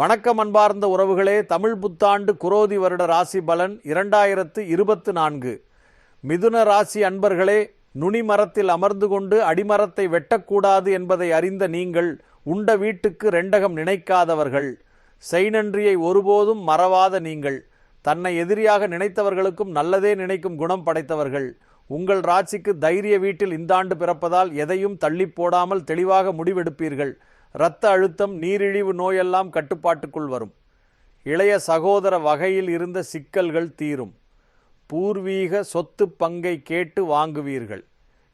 வணக்கம் அன்பார்ந்த உறவுகளே. தமிழ் புத்தாண்டு குரோதி வருட ராசி பலன் இரண்டாயிரத்து இருபத்து நான்கு. மிதுன ராசி அன்பர்களே நுனி மரத்தில் அமர்ந்து கொண்டு அடிமரத்தை வெட்டக்கூடாது என்பதை அறிந்த நீங்கள் உண்ட வீட்டுக்கு ரெண்டகம் நினைக்காதவர்கள். செய்நன்றியை ஒருபோதும் மறவாத நீங்கள். தன்னை எதிரியாக நினைத்தவர்களுக்கும் நல்லதே நினைக்கும் குணம் படைத்தவர்கள். உங்கள் ராசிக்கு தைரிய வீட்டில் இந்த ஆண்டு பிறப்பதால் எதையும் தள்ளி போடாமல் தெளிவாக முடிவெடுப்பீர்கள். இரத்த அழுத்தம் நீரிழிவு நோயெல்லாம் கட்டுப்பாட்டுக்குள் வரும். இளைய சகோதர வகையில் இருந்த சிக்கல்கள் தீரும். பூர்வீக சொத்து பங்கை கேட்டு வாங்குவீர்கள்.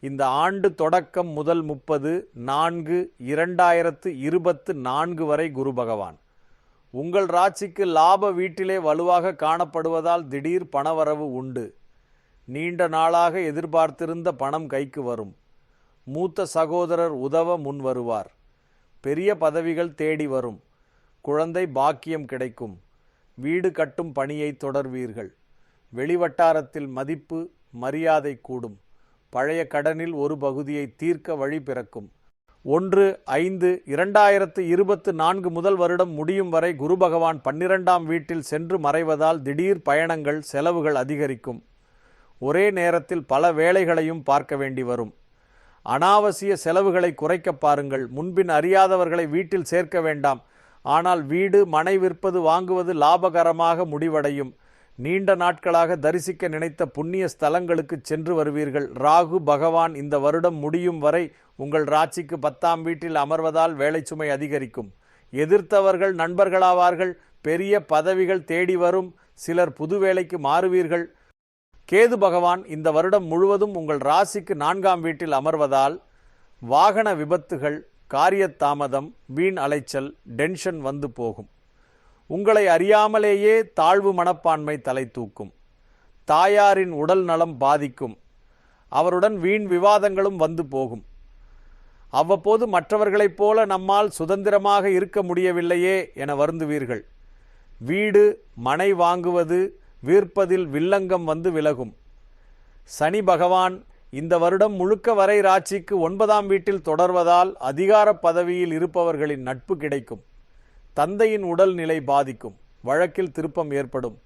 இந்த ஆண்டு தொடக்கம் முதல் முப்பது நான்கு இரண்டாயிரத்து இருபத்து நான்கு வரை குரு பகவான். உங்கள் ராசிக்கு லாப வீட்டிலே வலுவாக காணப்படுவதால் திடீர் பணவரவு உண்டு. நீண்ட நாளாக எதிர்பார்த்திருந்த பணம் கைக்கு வரும். மூத்த சகோதரர் உதவ முன் வருவார் பெரிய பதவிகள் தேடி வரும். குழந்தை பாக்கியம் கிடைக்கும். வீடு கட்டும் பணியை தொடர்வீர்கள். வெளிவட்டாரத்தில் மதிப்பு மரியாதை கூடும். பழைய கடனில் ஒரு பகுதியை தீர்க்க வழி பிறக்கும். ஒன்று ஐந்து இரண்டாயிரத்து இருபத்து நான்கு முதல் வருடம் முடியும் வரை குரு பகவான் பன்னிரெண்டாம் வீட்டில் சென்று மறைவதால் திடீர் பயணங்கள் செலவுகள் அதிகரிக்கும். ஒரே நேரத்தில் பல வேலைகளையும் பார்க்க வேண்டி வரும். அனாவசிய செலவுகளை குறைக்க பாருங்கள். முன்பின் அறியாதவர்களை வீட்டில் சேர்க்க வேண்டாம். ஆனால் வீடு மனை விற்பது வாங்குவது லாபகரமாக முடிவடையும். நீண்ட நாட்களாக தரிசிக்க நினைத்த புண்ணிய ஸ்தலங்களுக்கு சென்று வருவீர்கள். ராகு பகவான் இந்த வருடம் முடியும் வரை உங்கள் ராட்சிக்கு பத்தாம் வீட்டில் அமர்வதால் வேலை சுமை அதிகரிக்கும். எதிர்த்தவர்கள் நண்பர்களாவார்கள். பெரிய பதவிகள் தேடி வரும். சிலர் புது வேலைக்கு மாறுவீர்கள். கேது பகவான் இந்த வருடம் முழுவதும் உங்கள் ராசிக்கு நான்காம் வீட்டில் அமர்வதால் வாகன விபத்துகள் காரியத்தாமதம் வீண் அலைச்சல் டென்ஷன் வந்து போகும். உங்களை அறியாமலேயே தாழ்வு மனப்பான்மை தலை தூக்கும். தாயாரின் உடல் நலம் பாதிக்கும். அவருடன் வீண் விவாதங்களும் வந்து போகும். அவ்வப்போது மற்றவர்களைப் போல நம்மால் சுதந்திரமாக இருக்க முடியவில்லையே என வருந்துவீர்கள். வீடு மனை வாங்குவது வீர்ப்பதில் வில்லங்கம் வந்து விலகும். சனி பகவான் இந்த வருடம் முழுக்க வரை ராட்சிக்கு ஒன்பதாம் வீட்டில் தொடர்வதால் அதிகார பதவியில் இருப்பவர்களின் நட்பு கிடைக்கும். தந்தையின் உடல் நிலை பாதிக்கும். வழக்கில் திருப்பம் ஏற்படும்.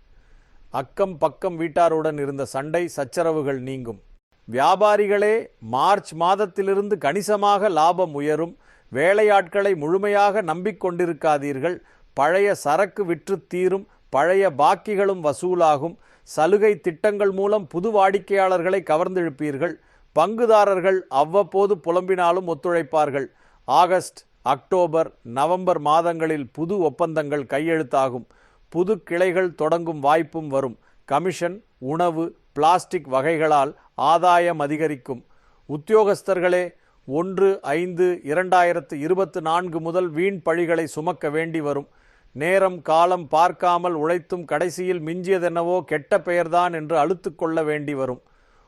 அக்கம் பக்கம் வீட்டாருடன் இருந்த சண்டை சச்சரவுகள் நீங்கும். வியாபாரிகளே மார்ச் மாதத்திலிருந்து கணிசமாக லாபம் உயரும். வேலையாட்களை முழுமையாக நம்பிக்கொண்டிருக்காதீர்கள். பழைய சரக்கு விற்று தீரும். பழைய பாக்கிகளும் வசூலாகும். சலுகை திட்டங்கள் மூலம் புது வாடிக்கையாளர்களை கவர்ந்தெழுப்பீர்கள். பங்குதாரர்கள் அவ்வப்போது புலம்பினாலும் ஒத்துழைப்பார்கள். ஆகஸ்ட் அக்டோபர் நவம்பர் மாதங்களில் புது ஒப்பந்தங்கள் கையெழுத்தாகும். புது கிளைகள் தொடங்கும் வாய்ப்பும் வரும். கமிஷன் உணவு பிளாஸ்டிக் வகைகளால் ஆதாயம் அதிகரிக்கும். உத்தியோகஸ்தர்களே ஒன்று ஐந்து இரண்டாயிரத்து இருபத்து நான்கு முதல் வீண் பழிகளை சுமக்க வேண்டி வரும். நேரம் காலம் பார்க்காமல் உழைத்தும் கடைசியில் மிஞ்சியதென்னவோ கெட்ட பெயர்தான் என்று அழுத்து கொள்ள வேண்டி வரும்.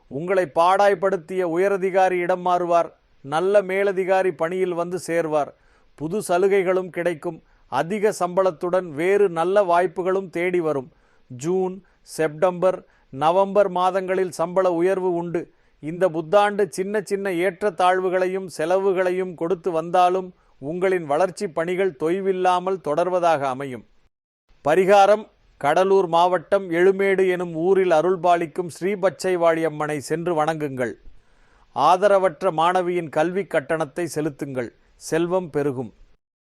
உங்களை பாடாய்படுத்திய உயரதிகாரி இடம் மாறுவார். நல்ல மேலதிகாரி பணியில் வந்து சேர்வார். புது சலுகைகளும் கிடைக்கும். அதிக சம்பளத்துடன் வேறு நல்ல வாய்ப்புகளும் தேடி வரும். ஜூன் செப்டம்பர் நவம்பர் மாதங்களில் சம்பள உயர்வு உண்டு. இந்த புத்தாண்டு சின்ன சின்ன ஏற்றத்தாழ்வுகளையும் செலவுகளையும் கொடுத்து வந்தாலும் உங்களின் வளர்ச்சி பணிகள் தொய்வில்லாமல் தொடர்வதாக அமையும். பரிகாரம் கடலூர் மாவட்டம் எழுமேடு எனும் ஊரில் அருள்பாலிக்கும் ஸ்ரீபச்சைவாழியம்மனை சென்று வணங்குங்கள். ஆதரவற்ற மாணவியின் கல்வி கட்டணத்தை செலுத்துங்கள். செல்வம் பெருகும்.